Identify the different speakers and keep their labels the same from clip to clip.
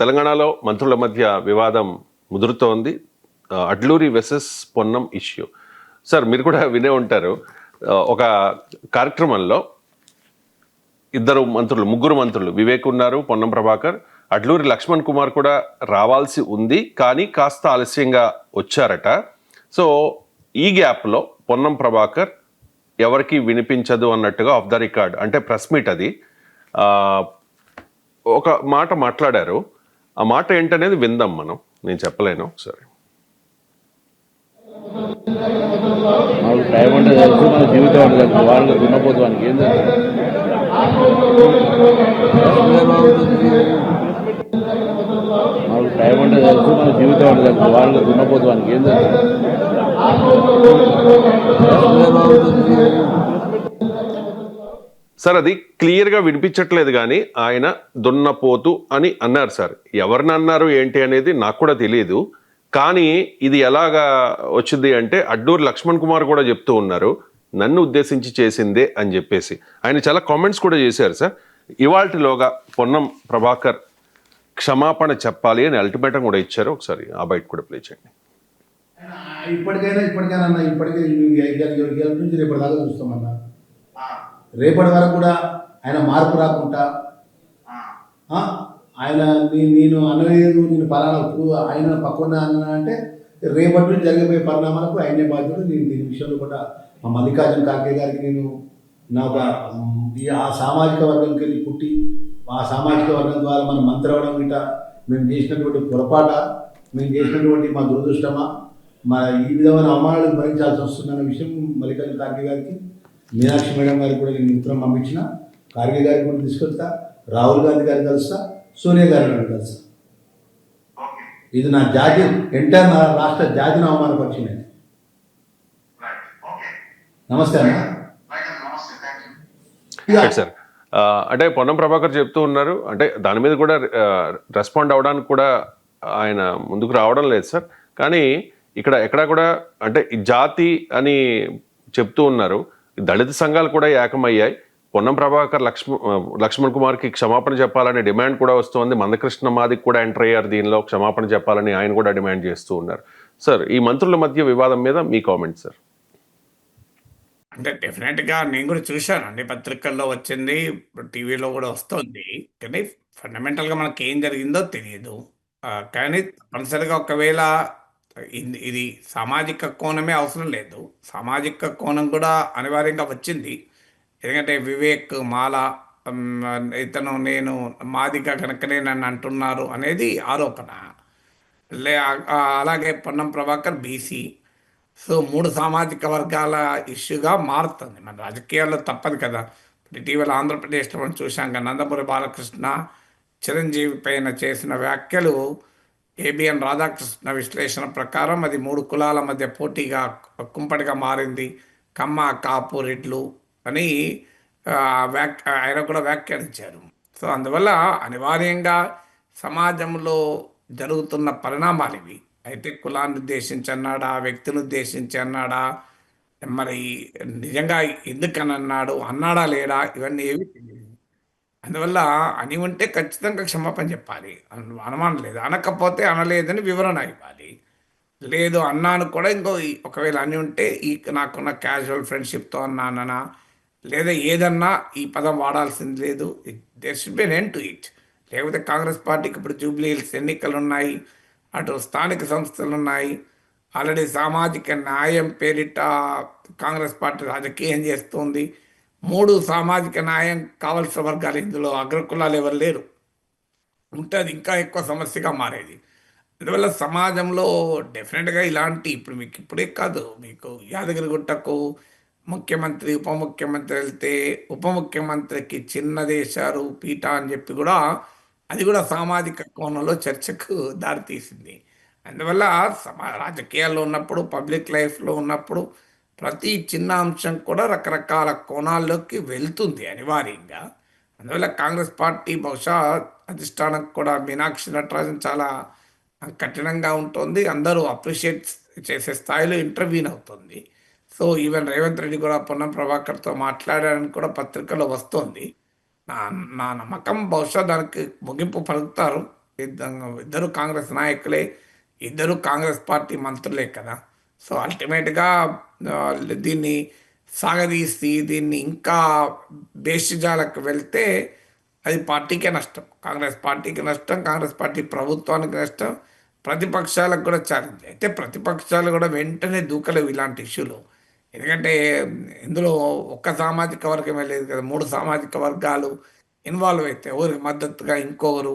Speaker 1: తెలంగాణలో మంత్రుల మధ్య వివాదం ముదురుతోంది Adluri versus Ponnam issue sir మీరు కూడా వినే ఉంటారు. ఒక కార్యక్రమంలో ఇద్దరు మంత్రులు ముగ్గురు మంత్రులు వివేక్ ఉన్నారు పొన్నం ప్రభాకర్. అడ్లూరి లక్ష్మణ్ కుమార్ కూడా రావాల్సి ఉంది కానీ కాస్త ఆలస్యంగా వచ్చారట. సో ఈ గ్యాప్లో పొన్నం ప్రభాకర్ ఎవరికి వినిపించదు అన్నట్టుగా ఆఫ్ ద రికార్డ్ అంటే ప్రెస్ మీట్ అది. ఒక మాట మాట్లాడారు. ఆ మాట ఏంటనేది విందాం మనం. నేను చెప్పలేను ఒకసారి
Speaker 2: మాకు టైం అంటే తెలుసు మన జీవితం అంటే తెలుసు వాళ్ళు దున్నపోతు వానికి ఏం తెలుసు? మాకు టైం అంటే తెలుసు మన జీవితం అంటే తెలుసు వాళ్ళు దున్నపోతు ఏం తెలుసు?
Speaker 1: సార్ అది క్లియర్గా వినిపించట్లేదు కానీ ఆయన దున్నపోతు అని అన్నారు సార్. ఎవరిని అన్నారు ఏంటి అనేది నాకు కూడా తెలియదు కానీ ఇది ఎలాగా వచ్చింది అంటే అడ్డూరు లక్ష్మణ్ కుమార్ కూడా చెప్తూ ఉన్నారు నన్ను ఉద్దేశించి చేసిందే అని చెప్పేసి. ఆయన చాలా కామెంట్స్ కూడా చేశారు సార్. ఇవాల్టిలోగా పొన్నం ప్రభాకర్ క్షమాపణ చెప్పాలి అని అల్టిమేటం కూడా ఇచ్చారు. ఒకసారి ఆ బయట కూడా ప్లే చేయండి.
Speaker 3: ఇప్పటికైనా ఇప్పటికైనా అన్న ఇప్పటికే నుంచి రేపటిదాకా చూస్తామన్నా రేపటి వరకు కూడా ఆయన మార్పు రాకుండా ఆయన నీ- నేను అనలేదు నేను పలానా ఇప్పుడు ఆయన పక్కన అన్నా అంటే రేపటి నుంచి జరిగిపోయే పరిణామాలకు ఆయనే బాధ్యుడు. నేను దీని విషయంలో కూడా మా మల్లికార్జున ఖార్గే గారికి నేను నా ఒక ఆ సామాజిక వర్గంకి వెళ్ళి పుట్టి ఆ సామాజిక వర్గం ద్వారా మనం మంత్రి అవ్వడం గిట మేము చేసినటువంటి పొరపాట మేము చేసినటువంటి మా దురదృష్టమా మా ఈ విధమైన అవమానాలు భరించాల్సి వస్తుందన్న విషయం మల్లికార్జున ఖార్గే గారికి మీనాక్షి మేడం గారికి కూడా నేను ఉత్తరం పంపించిన. ఖార్గే గారికి కూడా తీసుకెళ్తా రాహుల్ గాంధీ గారిని కలుస్తా. సోనియా గారిని కూడా కలుస్తా. ఇది నా జాతి ఎంటర్ నా రాష్ట్ర జాతిని అవమానపరిచింది నమస్తే అన్న
Speaker 1: సార్ అంటే పొన్నం ప్రభాకర్ చెప్తూ ఉన్నారు. అంటే దాని మీద కూడా రెస్పాండ్ అవ్వడానికి కూడా ఆయన ముందుకు రావడం లేదు సార్ కానీ ఇక్కడ ఎక్కడా కూడా అంటే జాతి అని చెప్తూ ఉన్నారు. దళిత సంఘాలు కూడా ఏకమయ్యాయి. పొన్నం ప్రభాకర్ లక్ష్మ లక్ష్మణ్ కుమార్కి క్షమాపణ చెప్పాలని డిమాండ్ కూడా వస్తోంది. మందకృష్ణ మాదికి కూడా ఎంటర్ అయ్యారు దీనిలో క్షమాపణ చెప్పాలని ఆయన కూడా డిమాండ్ చేస్తూ ఉన్నారు. సార్ ఈ మంత్రుల మధ్య వివాదం మీద మీ కామెంట్ సార్.
Speaker 4: అంటే డెఫినెట్గా నేను కూడా చూశానండి పత్రికల్లో వచ్చింది టీవీలో కూడా వస్తుంది. కానీ ఫండమెంటల్గా మనకి ఏం జరిగిందో తెలియదు కానీ తప్పనిసరిగా ఒకవేళ ఇది ఇది సామాజిక కోణమే అవసరం లేదు. సామాజిక కోణం కూడా అనివార్యంగా వచ్చింది. ఎందుకంటే వివేక్ మాల ఇతను నేను మాదిగా కనుకనే నన్ను అంటున్నారు అనేది ఆరోపణ. లే అలాగే పొన్నం ప్రభాకర్ బీసీ. సో మూడు సామాజిక వర్గాల ఇష్యూగా మారుతుంది. మన రాజకీయాల్లో తప్పదు కదా. ఇటీవల ఆంధ్రప్రదేశ్లో మనం చూశాం కదా నందమూరి బాలకృష్ణ చిరంజీవి పైన చేసిన వ్యాఖ్యలు ఏబిఎన్ రాధాకృష్ణ విశ్లేషణ ప్రకారం అది మూడు కులాల మధ్య పోటీగా కుంపటిగా మారింది. కమ్మ కాపు రెడ్లు అని వ్యాఖ్య ఆయన కూడా వ్యాఖ్యానించారు. సో అందువల్ల అనివార్యంగా సమాజంలో జరుగుతున్న పరిణామాలు ఇవి. అయితే కులాన్ని ఉద్దేశించి అన్నాడా వ్యక్తిని ఉద్దేశించి అన్నాడా మరి నిజంగా ఎందుకని అన్నాడు అన్నాడా లేడా ఇవన్నీ ఏవి తెలియదు. అందువల్ల అని ఉంటే ఖచ్చితంగా క్షమాపణ చెప్పాలి. అనుమానం లేదు. అనకపోతే అనలేదని వివరణ ఇవ్వాలి. లేదు అన్నాను కూడా ఇంకో ఈ- ఒకవేళ అని ఉంటే ఈ నాకున్న క్యాజువల్ ఫ్రెండ్షిప్తో అన్నానా లేదా ఏదన్నా ఈ పదం వాడాల్సింది లేదు. There should be end to it లేకపోతే కాంగ్రెస్ పార్టీకి ఇప్పుడు జూబ్లీ హిల్స్ ఎన్నికలు ఉన్నాయి అటు స్థానిక సంస్థలు ఉన్నాయి ఆల్రెడీ సామాజిక న్యాయం పేరిట కాంగ్రెస్ పార్టీ రాజకీయం చేస్తుంది. మూడు సామాజిక న్యాయం కావలసిన వర్గాలు ఇందులో అగ్రకులాలు ఎవరు లేరు. ఉంటే అది ఇంకా ఎక్కువ సమస్యగా మారేది. అందువల్ల సమాజంలో డెఫినెట్గా ఇలాంటి ఇప్పుడు మీకు ఇప్పుడే కాదు మీకు యాదగిరిగుట్టకు ముఖ్యమంత్రి ఉప ముఖ్యమంత్రి వెళ్తే ఉప ముఖ్యమంత్రికి చిన్నదేశారు పీఠ అని చెప్పి కూడా అది కూడా సామాజిక కోణంలో చర్చకు దారితీసింది. అందువల్ల సమా రాజకీయాల్లో ఉన్నప్పుడు పబ్లిక్ లైఫ్లో ఉన్నప్పుడు ప్రతి చిన్న అంశం కూడా రకరకాల కోణాల్లోకి వెళ్తుంది అనివార్యంగా. అందువల్ల కాంగ్రెస్ పార్టీ బహుశా అధిష్టానం కూడా మీనాక్షి నటరాజన్ చాలా కఠినంగా ఉంటుంది. అందరూ అప్రిషియేట్ చేసే స్థాయిలో ఇంటర్వ్యూన్ అవుతుంది. సో ఈవెన్ రేవంత్ రెడ్డి కూడా పొన్నం ప్రభాకర్తో మాట్లాడారని కూడా పత్రికలో వస్తుంది. నా నా నమ్మకం బహుశా దానికి ముగింపు పలుకుతారు. ఇద్దరు కాంగ్రెస్ నాయకులే ఇద్దరు కాంగ్రెస్ పార్టీ మంత్రులే కదా. సో అల్టిమేట్గా దీన్ని సాగదీసి దీన్ని ఇంకా బేషిజాలకు వెళ్తే అది పార్టీకే నష్టం. కాంగ్రెస్ పార్టీకి నష్టం కాంగ్రెస్ పార్టీ ప్రభుత్వానికి నష్టం ప్రతిపక్షాలకు కూడా ఛాలెంజ్ అయితే ప్రతిపక్షాలు కూడా వెంటనే దూకలేవు ఇలాంటి ఇష్యూలు. ఎందుకంటే ఇందులో ఒక్క సామాజిక వర్గమే లేదు కదా మూడు సామాజిక వర్గాలు ఇన్వాల్వ్ అయితే ఎవరికి మద్దతుగా ఇంకొకరు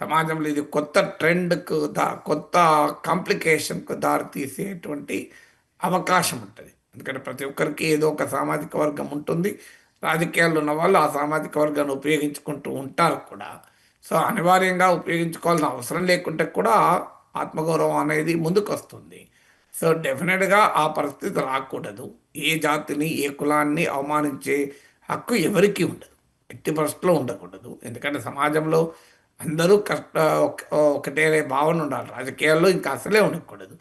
Speaker 4: సమాజంలో ఇది కొత్త ట్రెండ్కు దా కొత్త కాంప్లికేషన్కు దారితీసేటువంటి అవకాశం ఉంటుంది. ఎందుకంటే ప్రతి ఒక్కరికి ఏదో ఒక సామాజిక వర్గం ఉంటుంది. రాజకీయాల్లో ఉన్న వాళ్ళు ఆ సామాజిక వర్గాన్ని ఉపయోగించుకుంటూ ఉంటారు కూడా. సో అనివార్యంగా ఉపయోగించుకోవాల్సిన అవసరం లేకుంటే కూడా ఆత్మగౌరవం అనేది ముందుకు వస్తుంది సో డెఫినెట్గా ఆ పరిస్థితి రాకూడదు. ఏ జాతిని ఏ కులాన్ని అవమానించే హక్కు ఎవరికీ ఉండదు. ఎట్టి పరిస్థితిలో ఉండకూడదు. ఎందుకంటే సమాజంలో అందరూ కష్ట ఒక- ఒకటే భావన ఉండాలి. రాజకీయాల్లో ఇంకా అసలే ఉండకూడదు.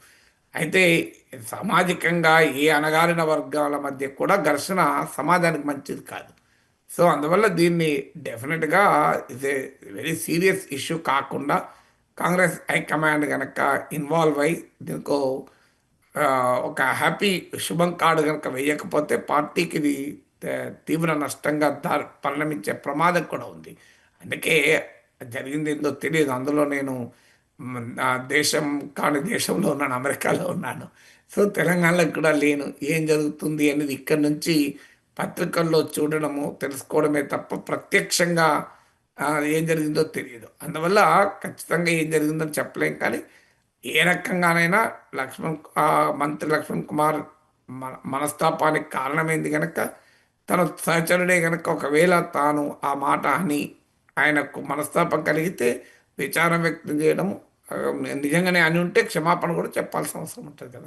Speaker 4: అయితే సామాజికంగా ఏ అణగారిన వర్గాల మధ్య కూడా ఘర్షణ సమాజానికి మంచిది కాదు. సో అందువల్ల దీన్ని డెఫినెట్గా ఇది వెరీ సీరియస్ ఇష్యూ కాకుండా కాంగ్రెస్ హైకమాండ్ కనుక ఇన్వాల్వ్ అయి దీనికో ఒక హ్యాపీ శుభం కార్డు కనుక వేయకపోతే పార్టీకి ఇది తీవ్ర నష్టంగా దారి పరిణమించే ప్రమాదం కూడా ఉంది. అందుకే జరిగింది ఏందో తెలియదు. అందులో నేను నా దేశం కాని దేశంలో ఉన్నాను అమెరికాలో ఉన్నాను. సో తెలంగాణలో కూడా లేను. ఏం జరుగుతుంది అనేది ఇక్కడ నుంచి పత్రికల్లో చూడడము తెలుసుకోవడమే తప్ప ప్రత్యక్షంగా ఏం జరిగిందో తెలియదు. అందువల్ల ఖచ్చితంగా ఏం జరిగిందని చెప్పలేం. కానీ ఏ రకంగానైనా లక్ష్మణ్ ఆ, మంత్రి లక్ష్మణ్ కుమార్ మన మనస్తాపానికి కారణమైంది కనుక తన సహచరుడే కనుక ఒకవేళ తాను ఆ మాట అని ఆయనకు మనస్తాపం కలిగితే విచారం వ్యక్తం చేయడం నిజంగానే అని ఉంటే క్షమాపణ కూడా చెప్పాల్సిన అవసరం ఉంటుంది కదా.